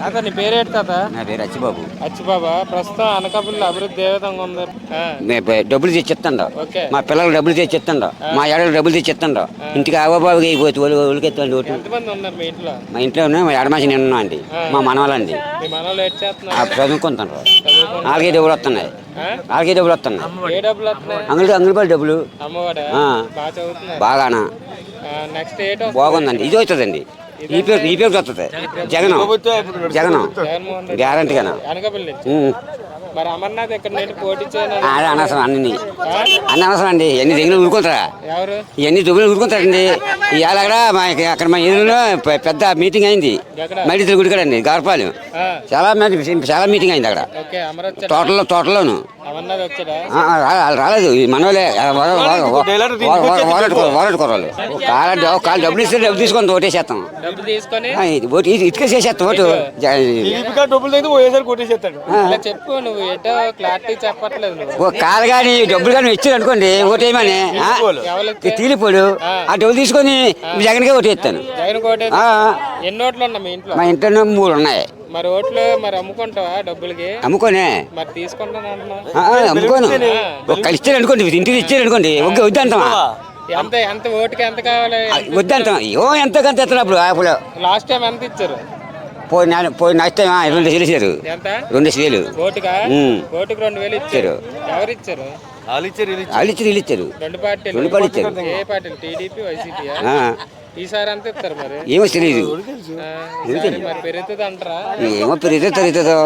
తాత నీ పేరేంటి తాత? నా పేరు అచ్చిబాబు. అచ్చిబాబా ప్రస్తుతం అనకాపల్లి అభివృద్ధి ఏ విధంగా ఉంది? ఆ, డబ్బులు తెచ్చి ఇస్తుండ ఓకే. మా పిల్లలకు డబ్బులు తెచ్చి ఇస్తుండ మా ఏడలకు డబ్బులు తెచ్చి ఇస్తుండ ఇంటికి అవ్వబాబుకి అయిపోతే ఒళ్ళు ఒళ్ళకెత్తండి ఓటు. ఎంతమంది ఉన్నారు మీ ఇంట్లో? మా ఇంట్లో మా ఎడమాసి నిన్న అండి. మా మనవాళ్ళండి. మీ మనలో ఏడ్ చేస్తున్నారు. నాలుగే డబ్బులు వస్తున్నాయి. ఆ? నాలుగే డబ్బులు వస్తున్నాయి. ఏ డబ్బులు వస్తున్నాయి? అంగడి అంగడిపల్లి డబ్బులు. ఆ. బాగా చదువుతున్నారు. బాగానా. నెక్స్ట్ ఏటో బాగుందండి. ఇది అవుతుందండి. ఈ పేరు ఈ పేరు వస్తుంది జగన్. గ్యారంటీగానా? నుంచి ఉమ్. మరి అమర్నాథ్ ఇక్కడ నేను పోటీ చేయను అదే అనవసరం అన్ని అన్ని అవసరం అండి. ఎన్ని దగ్గర ఊరుకుంటారా? ఎవరు? ఇవన్నీ దుబ్బులు ఊరుకుంటారండి? ఇవాళ అక్కడ మా అక్కడ మా పె- పెద్ద మీటింగ్ అయింది? మైడితుల గుడి కడండి గారపాలెం. ఆ, చాలా మంది చాలా మీటింగ్ అయింది అక్కడ. ఓకే అమర్ వచ్చాడా? తోటలో తోటలోను. అమర్నాథ్ వచ్చాడా? ఆ, ఆ, రా- రాలేదు. ఈ మనోలే కాళ్ళ డబ్బులు ఇస్తే డబ్బులు తీసుకొని ఓటేసేస్తాం డబ్బు తీసుకొని? ఆ, ఇది ఓటు ఇది ఇటుకేసేస్తాం ఓటు. జ- డబ్బులు అయితే పోయేసరి కొట్టేసేస్తాడు ఇలా చెప్పు నువ్వు. ఎటో క్లారిటీ చెప్పట్లేదు. నువ్వు ఓ కాలు కానీ డబ్బులు కానీ ఇచ్చారు అనుకోండి ఓటేయమని ఎవరికి? తీలిపోడు ఆ. డబ్బులు తీసుకొని జగన్కే ఓటేస్తాను జగన్ కోటే ఆ, ఎన్ని ఓట్లు ఉన్నా మీ ఇంట్లో? మా ఇంట్లో మూడు ఉన్నాయి. మరి ఓట్లు మరి అమ్ముకుంటావా డబ్బులకి? అమ్ముకోనే. మరి తీసుకుంటాను అంటున్నావు ఆ, ఆ, అమ్ముకోను. ఒక ఇచ్చారు అనుకోండి ఇంటికి ఇచ్చారు అనుకోండి ఒక్క వద్దంటామా ఎంత ఎంత ఓటుకి ఎంత కావాలి? వద్దంటాం ఏమో ఎంత కంత ఎత్తారు అప్పుడు అప్పుడు. లాస్ట్ టైం ఎంత ఇచ్చారు? పోయి నా పోయి నష్టం రెండు వేలు ఇచ్చారు. రెండు వేలు. రెండు వేలు ఇచ్చారు. ఎవరు ఇచ్చారు? వాళ్ళు ఇచ్చారు వీళ్ళు రెండు పార్టీలు. రెండు పార్టీలు ఇచ్చారు. ఏ పార్టీలు? టీడీపీ వైసీపీ ఆ, ఈసారి అంత ఇస్తారు మరి? ఏమో తెలియదు మరి పెరుగుతుంది అంటారా ఏమో పెరిగితే తరుగుతుందో